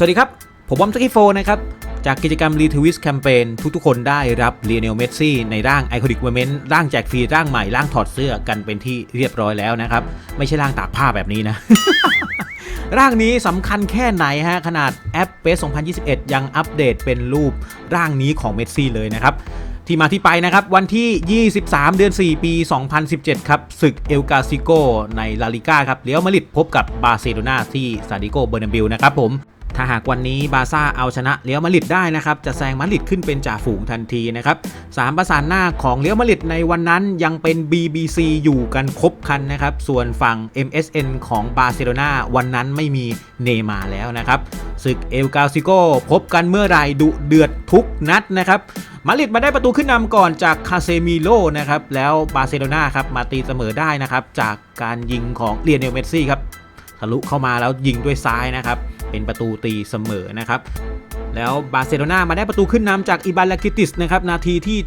สวัสดีครับ ผมบอมสกิโฟนะครับ จากกิจกรรมรีทวิสแคมเปญทุกๆ คนได้รับเลียเนลเมสซี่ในร่างไอคอนิกเวเมนต์ร่างแจกฟรีร่างใหม่ร่างถอดเสื้อกันเป็นที่เรียบร้อยแล้วนะครับ ไม่ใช่ร่างตากผ้าแบบนี้นะ ร่างนี้สำคัญแค่ไหนฮะ ขนาดแอปเปส2021 ยังอัปเดตเป็นรูปร่างนี้ของเมสซี่เลยนะครับที่มาที่ไปนะครับ วันที่ 23 เดือน 4 ปี 2017 ครับ ศึกเอลกาซิโกในลาลิก้าครับเลี้ยวมาริดพบกับบาร์เซโลนาที่ซาดิโกเบอร์นาบิลนะครับผม ถ้าหากวันนี้บาซ่าเอาชนะเลี้ยวมาริดได้นะครับ จะแซงมาริดขึ้นเป็นจ่าฝูงทันทีนะครับสามประสานหน้าของเลี้ยวมาริดในวันนั้นยังเป็น BBC อยู่กันครบคันนะครับ ส่วนฝั่ง MSN ของบาร์เซโลนาวันนั้นไม่มีเนมาแล้วนะครับศึกเอลกาซิโกพบกันเมื่อไรดุเดือดทุกนัดนะครับมาริดมาได้ประตูขึ้นนำก่อนจากคาเซมิโลนะครับแล้วบาร์เซโลนาครับมาตีเสมอได้นะครับจากการยิงของเลียนเนลเมสซี่ครับทะลุเข้ามาแล้วยิงด้วยซ้ายนะครับ เป็นประตูตีเสมอนะครับ แล้วบาร์เซโลนามาได้ประตูขึ้นนำจากอิบาลากิติสนะครับนาทีที่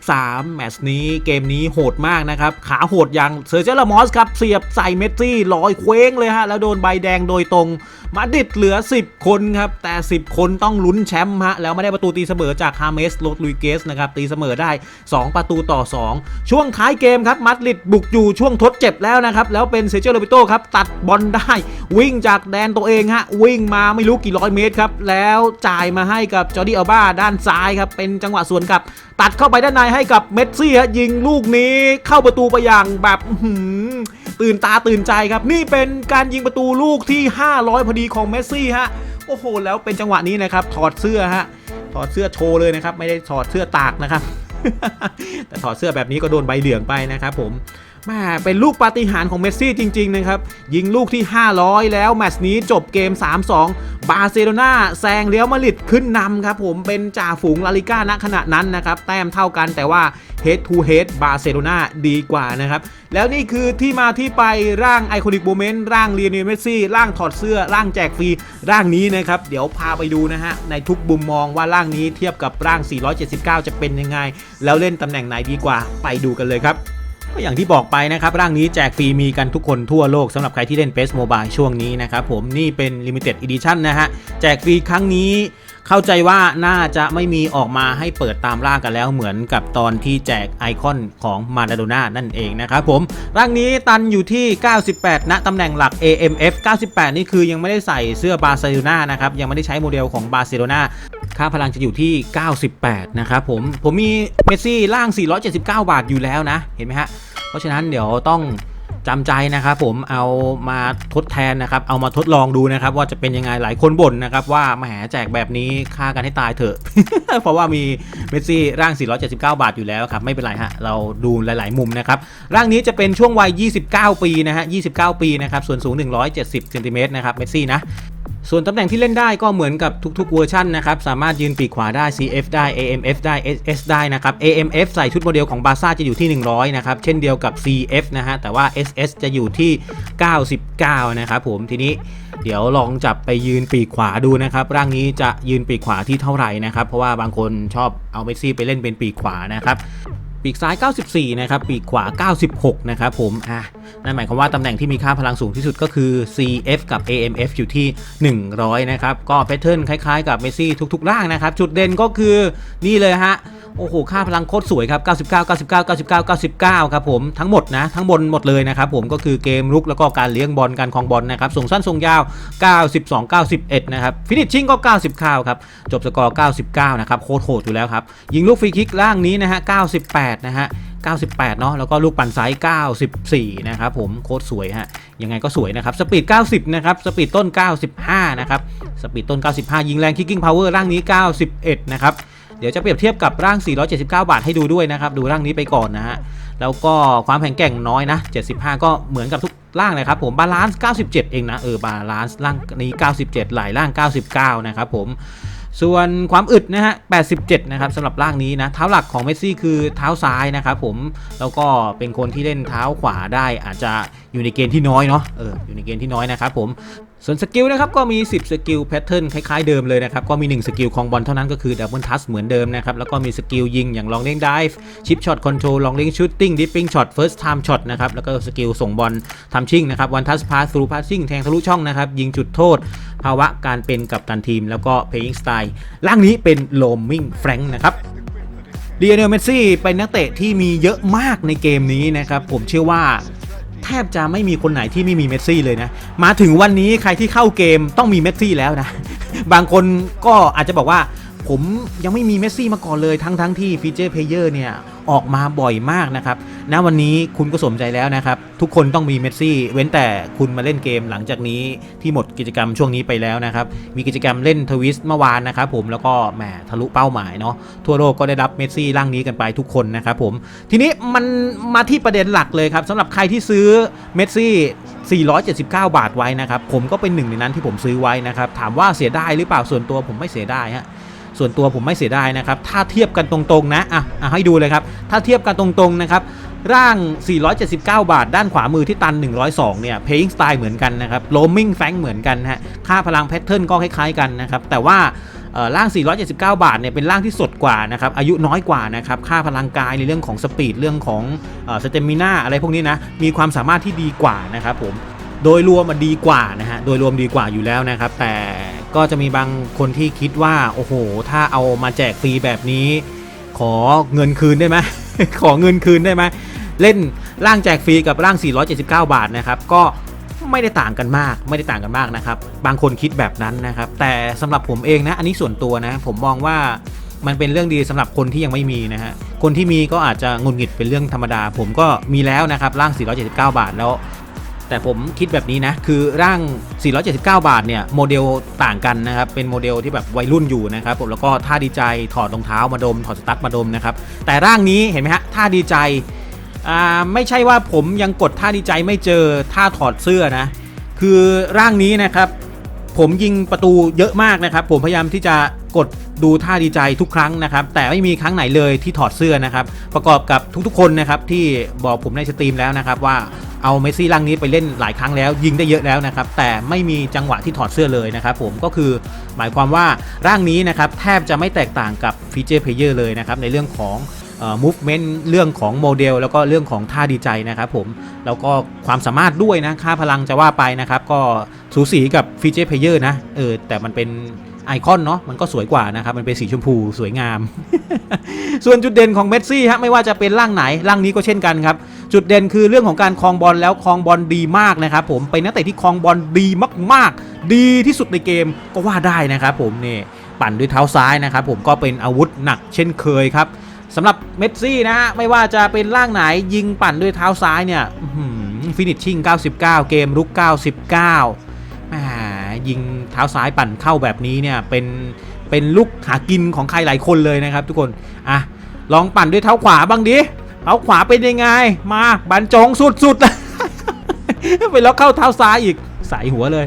73 แมตช์นี้เกมนี้โหดมากนะครับ ขาโหดอย่างเซอร์เจลามอสครับเสียบใส่เมสซี่ลอยเคว้งเลยฮะ แล้วโดนใบแดงโดยตรงมาดิดเหลือ 10 คนครับ แต่ 10 คนต้องลุ้นแชมป์ฮะ แล้วไม่ได้ประตูตีเสมอจากฮาเมสโรดลุยเกสนะครับตีเสมอได้ 2 ประตูต่อ 2 ช่วงท้ายเกมครับมาดริดบุกอยู่ช่วงทดเจ็บแล้วนะครับแล้วเป็นเซเจโรบิโตครับตัดบอลได้ วิ่งจากแดนตัวเองฮะวิ่งมาไม่รู้กี่ร้อยเมตรครับแล้วจ่ายมาให้กับจอร์ดี้อัลบ้าด้านซ้ายครับเป็นจังหวะสวนกลับ ตัดเข้าไปด้านในให้กับเมสซี่ฮะยิงลูกนี้เข้าประตูไปอย่างแบบตื่นตาตื่นใจครับ นี่เป็นการยิงประตูลูกที่ 500 พอดีของเมสซี่ฮะโอ้โห แล้วเป็นจังหวะนี้นะครับ ถอดเสื้อฮะถอดเสื้อโชว์เลยนะครับ ไม่ได้ถอดเสื้อตากนะครับ แต่ถอดเสื้อแบบนี้ก็โดนใบเหลืองไปนะครับผม แม่เป็นลูกปาฏิหาริย์ของเมสซี่จริง ๆ นะครับ ยิงลูกที่ 500 แล้วแมตช์นี้จบเกม 3-2 บาร์เซโลนาแซงเรียวมาดริดขึ้นนำครับผมเป็นจ่าฝูงลาลิก้าณขณะนั้นนะครับ แต้มเท่ากันแต่ว่า head to head บาร์เซโลนาดีกว่านะครับ แล้วนี่คือที่มาที่ไปร่างไอคอนิกโมเมนต์ร่างเรียนเมสซี่ร่างถอดเสื้อ ร่างแจกฟรีร่างนี้นะครับเดี๋ยวพาไปดูนะฮะในทุกมุมมองว่าร่างนี้เทียบกับร่าง 479 จะเป็นยังไง แล้วเล่นตำแหน่งไหนดีกว่าไปดูกันเลยครับ ก็อย่างที่บอกไปนะครับ ร่างนี้แจกฟรีมีกันทุกคนทั่วโลกสำหรับใครที่เล่น p ฟ s Mobile ช่วงนี้นะครับผมนี่เป็น Limited Edition นะฮะ แจกฟรีครั้งนี้ เข้าใจว่าน่าจะไม่มีออกมาให้เปิดตามร่างกันแล้วเหมือนกับตอนที่แจกไอคอนของมาดาโดน่านั่นเองนะครับผมร่างนี้ตันอยู่ที่ 98 ณตำแหน่งหลัก AMF 98 นี่คือยังไม่ได้ใส่เสื้อบาร์เซโลนานะครับยังไม่ได้ใช้โมเดลของบาร์เซโลนาค่าพลังจะอยู่ที่ 98 นะครับผมผมมีเมสซี่ร่าง 479 บาทอยู่แล้วนะ เห็นไหมฮะ เพราะฉะนั้นเดี๋ยวต้อง จำใจนะครับผมเอามาทดแทนนะครับ เอามาทดลองดูนะครับ ว่าจะเป็นยังไงหลายคนบ่นนะครับ ว่าแหมแจกแบบนี้ฆ่ากันให้ตายเถอะ เพราะว่ามีเมสซี่ร่าง 479 บาทอยู่แล้วครับ ไม่เป็นไรฮะ เราดูหลาย ๆ มุมนะครับ ร่างนี้จะเป็นช่วงวัย 29 ปีนะฮะ 29 ปีนะครับ ส่วนสูง 170เซนติเมตรนะครับเมสซี่นะ ส่วนตำแหน่งที่เล่นได้ก็เหมือนกับทุกๆเวอร์ชันนะครับ สามารถยืนปีกขวาได้ CF ได้ AMF ได้ SS ได้นะครับ AMF ใส่ชุดโมเดลของบาซ่าจะอยู่ที่ 100 นะครับ เช่นเดียวกับ CF นะฮะ แต่ว่า SS จะอยู่ที่ 99 นะครับผม ทีนี้เดี๋ยวลองจับไปยืนปีกขวาดูนะครับ ร่างนี้จะยืนปีกขวาที่เท่าไหร่นะครับ เพราะว่าบางคนชอบเอาเมสซี่ไปเล่นเป็นปีกขวานะครับ ปีกซ้าย 94 นะครับ ปีกขวา 96 นะครับผม อะ นั่นหมายความว่าตำแหน่งที่มีค่าพลังสูงที่สุดก็คือ CF กับ AMF อยู่ที่ 100 นะครับ ก็แพทเทิร์นคล้ายๆ กับเมซี่ทุกๆร่างนะครับ จุดเด่นก็คือนี่เลยฮะโอ้โห ค่าพลังโคตรสวยครับ 99 99 99 99 ครับผม ทั้งหมดนะ ทั้งบนหมดเลยนะครับผม ก็คือเกมรุกแล้วก็การเลี้ยงบอล การคลองบอลนะครับ ส่งสั้นส่งยาว 92 91 นะครับ ฟินิชชิ่งก็ 99 ครับ จบสกอร์ 99 นะครับ โคตรโหดอยู่แล้วครับ ยิงลูกฟรีคิกล่างนี้นะฮะ 98 นะฮะ 98 เนาะแล้วก็ลูกปั่นไซส์94 นะครับผมโคตรสวยฮะยังไงก็สวยนะครับสปีด 90 นะครับสปีดต้น 95 นะครับสปีดต้น 95 ยิงแรงคิกกิ้งพาวเวอร์ร่างนี้ 91 นะครับเดี๋ยวจะเปรียบเทียบกับร่าง 479 บาทให้ดูด้วยนะครับ ดูร่างนี้ไปก่อนนะฮะ แล้วก็ความแข็งแกร่งน้อยนะ 75 ก็เหมือนกับทุกร่างเลยครับผม บาลานซ์ 97 เองนะ เออ บาลานซ์ร่างนี้ 97 หลายร่าง 99 นะครับผม ส่วนความอึดนะฮะ 87 นะครับสำหรับร่างนี้นะ เท้าหลักของเมสซี่คือเท้าซ้ายนะครับผม แล้วก็เป็นคนที่เล่นเท้าขวาได้อาจจะอยู่ในเกณฑ์ที่น้อยเนาะเอออยู่ในเกณฑ์ที่น้อยนะครับผมส่วนสกิลนะครับก็มี 10 สกิลแพทเทิร์นคล้ายๆเดิมเลยนะครับ ก็มี 1 สกิลของบอลเท่านั้นก็คือดับเบิลทัสเหมือนเดิมนะครับ แล้วก็มีสกิลยิงอย่างลองเล่งดิฟชิปช็อตคอนโทรลลองเล่งชูตติ้งดิปปิ้งช็อตเฟิร์สไทม์ช็อตนะครับ แล้วก็สกิลส่งบอลทำชิ่งนะครับวันทัสพาส t รูพาสซิ่งแทงทะลุช่องนะครับ ยิงจุดโทษ ภาวะการเป็นกัปตันทีม แล้วก็เพย์สไตล์ล่างนี้เป็นโลมมิงแฟรงค์นะครับเลียเนลเมสซี่เป็นนักเตะที่มีเยอะมากในเกมนี้นะครับผมเชื่อว่า ทบจะไม่มีคนไหนที่ไม่มีเมสซี่เลยนะ มาถึงวันนี้ใครที่เข้าเกมต้องมีเมสซี่แล้วนะ บางคนก็อาจจะบอกว่า ผมยังไม่มีเมสซี่มาก่อนเลยทั้งทั้งที่ฟีเจอร์เพลเยอร์เนี่ยออกมาบ่อยมากนะครับณวันนี้คุณก็สมใจแล้วนะครับ ทุกคนต้องมีเมสซี่ เว้นแต่คุณมาเล่นเกมหลังจากนี้ที่หมดกิจกรรมช่วงนี้ไปแล้วนะครับ มีกิจกรรมเล่นทวิสเมื่อวานนะครับผมแล้วก็แหมทะลุเป้าหมายเนาะทั่วโลกก็ได้รับเมสซี่ร่างนี้กันไปทุกคนนะครับผม ทีนี้มันมาที่ประเด็นหลักเลยครับสำหรับใครที่ซื้อเมสซี่479 บาทไว้นะครับ ผมก็เป็นหนึ่งในนั้นที่ผมซื้อไว้นะครับ ถามว่าเสียดายหรือเปล่าส่วนตัวผมไม่เสียดายฮะ ส่วนตัวผมไม่เสียดายนะครับ ถ้าเทียบกันตรงๆนะอะอะให้ดูเลยครับ ถ้าเทียบกันตรงๆนะครับ ร่าง 479 บาท ด้านขวามือที่ตัน 102 เนี่ย paying style เหมือนกันนะครับ roaming f a n เหมือนกันฮะ ค่าพลังแพทเทิร์นก็คล้ายๆกันนะครับ แต่ว่าร่าง 479 บาท เนี่ย เป็นร่างที่สดกว่านะครับ อายุน้อยกว่านะครับ ค่าพลังกายในเรื่องของสปีด เรื่องของสเตมิน่าอะไรพวกนี้นะ มีความสามารถที่ดีกว่านะครับผม โดยรวมมันดีกว่านะฮะ โดยรวมดีกว่าอยู่แล้วนะครับ แต่ ก็จะมีบางคนที่คิดว่าโอ้โห ถ้าเอามาแจกฟรีแบบนี้ ขอเงินคืนได้ไหมขอเงินคืนได้ไหมเล่นร่างแจกฟรีกับร่าง 479 บาทนะครับ ก็ไม่ได้ต่างกันมาก ไม่ได้ต่างกันมากนะครับ บางคนคิดแบบนั้นนะครับ แต่สำหรับผมเองนะ อันนี้ส่วนตัวนะ ผมมองว่ามันเป็นเรื่องดีสำหรับคนที่ยังไม่มีนะฮะ คนที่มีก็อาจจะงุนงิดเป็นเรื่องธรรมดา ผมก็มีแล้วนะครับร่าง 479 บาทแล้ว แต่ผมคิดแบบนี้นะ คือร่าง 479 บาทเนี่ยโมเดลต่างกันนะครับ เป็นโมเดลที่แบบวัยรุ่นอยู่นะครับผมแล้วก็ท่าดีใจถอดรองเท้ามาดม ถอดสตั๊ดมาดมนะครับ แต่ร่างนี้เห็นไหมฮะท่าดีใจอ่าไม่ใช่ว่าผมยังกดท่าดีใจไม่เจอท่าถอดเสื้อนะ คือร่างนี้นะครับผมยิงประตูเยอะมากนะครับ ผมพยายามที่จะ กดดูท่าดีใจทุกครั้งนะครับ แต่ไม่มีครั้งไหนเลยที่ถอดเสื้อนะครับ ประกอบกับทุกๆคนนะครับที่บอกผมในสตรีมแล้วนะครับว่าเอาเมสซี่ร่างนี้ไปเล่นหลายครั้งแล้ว ยิงได้เยอะแล้วนะครับ แต่ไม่มีจังหวะที่ถอดเสื้อเลยนะครับผมก็คือหมายความว่าร่างนี้นะครับแทบจะไม่แตกต่างกับฟีเจอร์เพลเยอร์เลยนะครับในเรื่องของเอ่อ movement เรื่องของโมเดล แล้วก็เรื่องของท่าดีใจนะครับผม แล้วก็ความสามารถด้วยนะ ค่าพลังจะว่าไปนะครับ ก็สูสีกับฟีเจอร์เพลเยอร์นะเออแต่มันเป็น ไอคอนเนาะมันก็สวยกว่านะครับ มันเป็นสีชมพูสวยงาม ส่วนจุดเด่นของเมสซี่ฮะไม่ว่าจะเป็นร่างไหนร่างนี้ก็เช่นกันครับ จุดเด่นคือเรื่องของการคลองบอลแล้วคลองบอลดีมากนะครับผมเป็นนักเตะที่คลองบอลดีมาก ๆ ดีที่สุดในเกมก็ว่าได้นะครับผมนี่ปั่นด้วยเท้าซ้ายนะครับผมก็เป็นอาวุธหนักเช่นเคยครับสำหรับเมสซี่นะฮะไม่ว่าจะเป็นร่างไหนยิงปั่นด้วยเท้าซ้ายเนี่ยฟินิชชิ่ง 99 เกมรุก 99แหมยิง ท้าซ้ายปั่นเข้าแบบนี้เนี่ยเป็นเป็นลูกหากินของใครหลายคนเลยนะครับ ทุกคนอะลองปั่นด้วยเท้าขวาบ้างดิเท้าขวาเป็นยังไง มาบันจงสุดๆไปแล้วเข้าเท้าซ้ายอีกใส่หัวเลย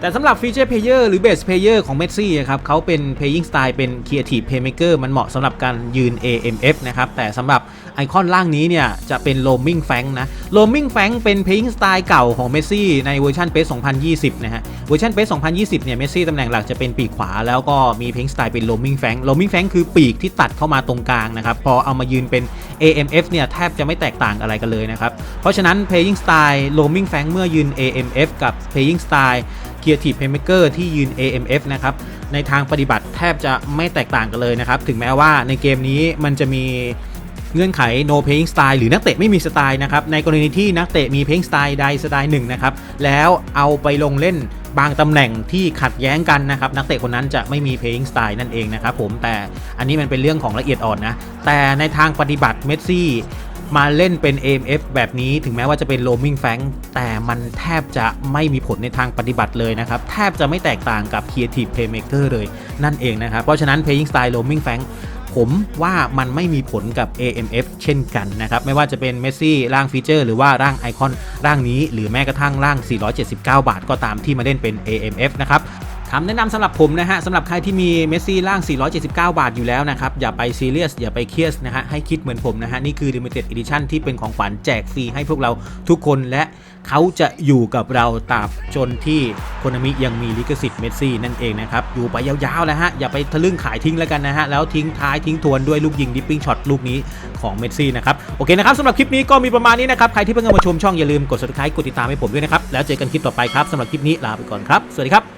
แต่สำหรับฟีเจอร์เพลเยอร์หรือเบสเพลเยอร์ของเมสซี่ครับเขาเป็น Playing Style เป็น Creative Playmaker มันเหมาะสำหรับการยืน AMF นะครับแต่สำหรับไอคอนล่างนี้เนี่ยจะเป็น Roaming f a n นะ Roaming f a n เป็น Playing Style เก่าของเมสซี่ในเวอร์ชัน PES 2020 นะฮะเวอร์ชัน PES 2020 เนี่ยเมสซี่ตำแหน่งหลักจะเป็นปีกขวา แล้วก็มี Playing Style เป็น Roaming f a n k Roaming f a n คือปีกที่ตัดเข้ามาตรงกลางนะครับพอเอามายืนเป็น AMF เนี่ยแทบจะไม่แตกต่างอะไรกันเลยนะครับเพราะฉะนั้น Playing Style Roaming f a n เมื่อยืน AMF กับ Playing Style Creative Playmaker ที่ยืน AMF นะครับ ในทางปฏิบัติแทบจะไม่แตกต่างกันเลยนะครับ ถึงแม้ว่าในเกมนี้มันจะมีเงื่อนไข no playing style หรือนักเตะไม่มีสไตล์นะครับ ในกรณีที่นักเตะมี playing style ใดสไตล์หนึ่งนะครับ แล้วเอาไปลงเล่นบางตำแหน่งที่ขัดแย้งกันนะครับ นักเตะคนนั้นจะไม่มี playing style นั่นเองนะครับผมแต่อันนี้มันเป็นเรื่องของละเอียดอ่อนนะ แต่ในทางปฏิบัติเมสซี่ มาเล่นเป็น AMF แบบนี้ถึงแม้ว่าจะเป็น roaming f a n k แต่มันแทบจะไม่มีผลในทางปฏิบัติเลยนะครับ แทบจะไม่แตกต่างกับ creative playmaker เลยนั่นเองนะครับ เพราะฉะนั้น playing style roaming f a n k ผมว่ามันไม่มีผลกับ AMF เช่นกันนะครับ ไม่ว่าจะเป็นเมสซี่ร่างฟีเจอร์ หรือว่าร่างไอคอนร่างนี้ หรือแม้กระทั่งร่าง 479 บาทก็ตามที่มาเล่นเป็น AMF นะครับ คำแนะนำสำหรับผมนะฮะสำหรับใครที่มีเมสซี่ร่าง 479 บาทอยู่แล้วนะครับ อย่าไปซีเรียส อย่าไปเครียดนะฮะ ให้คิดเหมือนผมนะฮะ นี่คือ Limited Edition ที่เป็นของขวัญแจกฟรีให้พวกเราทุกคนและเขาจะอยู่กับเราตราบจนที่โคนามิยังมีลิขสิทธิ์เมสซี่นั่นเองนะครับ อยู่ไปยาวๆแล้วฮะ อย่าไปทะลึ่งขายทิ้งแล้วกันนะฮะ แล้วทิ้งท้ายทิ้งทวนด้วยลูกยิงดิปปิ้งช็อตลูกนี้ของเมสซี่นะครับโอเคนะครับสำหรับคลิปนี้ก็มีประมาณนี้นะครับใครที่เพิ่งเข้ามาชมช่องอย่าลืมกด subscribe กดติดตามให้ผมด้วยนะครับแล้วเจอกันคลิปต่อไปครับสำหรับคลิปนี้ลาไปก่อนครับสวัสดีครับ